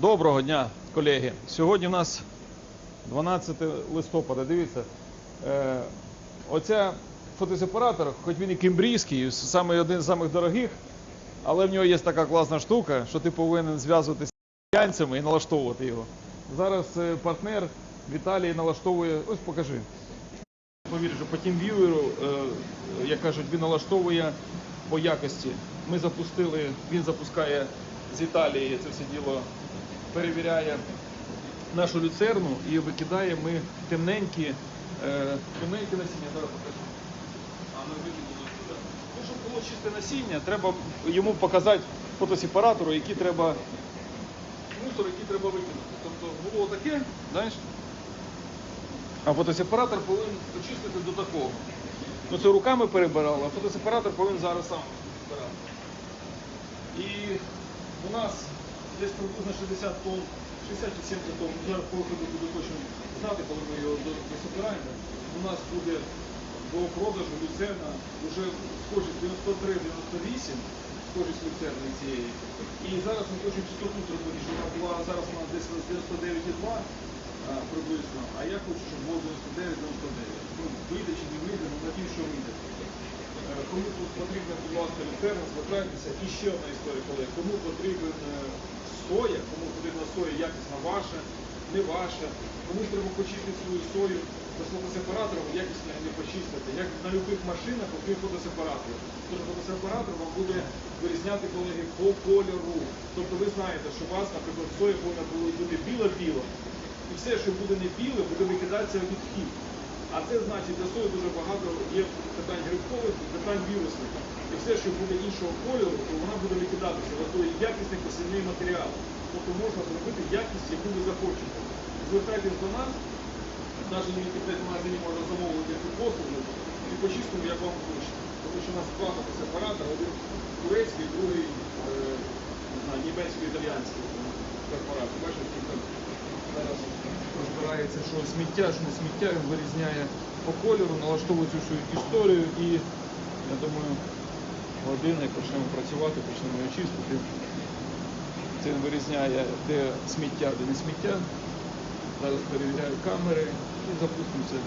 Доброго дня, колеги. Сьогодні у нас 12 листопада. Дивіться, е, оця фотосепаратор, хоч він і кембрійський, саме один з самих дорогих, але в нього є така класна штука, що ти повинен зв'язуватися з янцями і налаштовувати його. Зараз е, партнер Віталій налаштовує. Ось покажи. Повір, що по TeamViewer, е, як кажуть, він налаштовує по якості. Ми запустили, він запускає з Італії це все діло, перевіряє нашу люцерну і викидає ми темненькі, е, темненькі насіння. Зараз покажу. А ми викинули сюди. Ну, щоб було чисте насіння, треба йому показати фотосепаратору, які треба мусор, який треба викинути. Тобто було таке, знаєш, а фотосепаратор повинен очистити до такого. Ну це руками перебирали, а фотосепаратор повинен зараз сам збирати. І у нас десь приблизно 60 тонн, 60 чи 70 тонн, зараз по буду точно знати, коли ми його до- дособираємо. У нас буде до продажу люцерна вже схожість 93-98, схожість люцерни цієї. І зараз ми хочемо чистоту зробити, щоб вона була зараз у нас десь 99,2 приблизно, а я хочу, щоб було 99-99. Ну, вийде чи не вийде, ну надію, що вийде. Кому тут потрібна, будь ласка, люцерна, звертайтеся. І ще одна історія, колеги. Кому потрібен е, соя, кому потрібна соя якісна ваша, не ваша, комусь треба почистити свою сою без фотосепаратора, ви якісно не почистите. Як на будь-яких машинах, окрім фотосепаратора. Тож фотосепаратор вам буде вирізняти, колеги, по кольору. Тобто ви знаєте, що у вас, наприклад, соя повинна бути біла-біла. І все, що буде не біле, буде викидатися від хід. А це значить, для сої дуже багато є питань грибкових, питань вірусних. І все, що буде іншого кольору, то вона буде викидатися. Тобто якісний посівний матеріал. Тобто можна зробити якість, яку ви захочете. Звертайтесь до нас, навіть на інтернет магазині можна замовити цю послугу і почистимо, як вам зручно. Тому що у нас два фотосепаратора, один турецький, другий е, німецько-італіянський препарат. Бачите, зараз розбирається, що сміття, що не сміття, він вирізняє по кольору, налаштовує цю всю історію і я думаю, години почнемо працювати, почнемо його чистити. Це він вирізняє, де сміття, де не сміття. Зараз перевіряю камери і запустимося.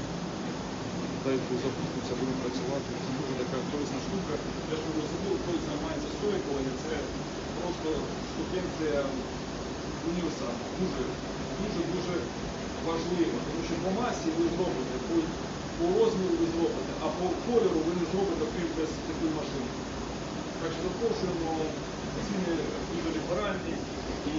Дай Бог запустимося, будемо працювати. Це дуже така корисна штука. Я ж забув, хто займається сою, це просто штукенція універсальна. Дуже, дуже, дуже важливо. Тому що по масі ви зробите, по, по розміру ви зробите, а по кольору ви не зробите крім без такої машини. Так що запрошуємо ціни дуже ліберальні.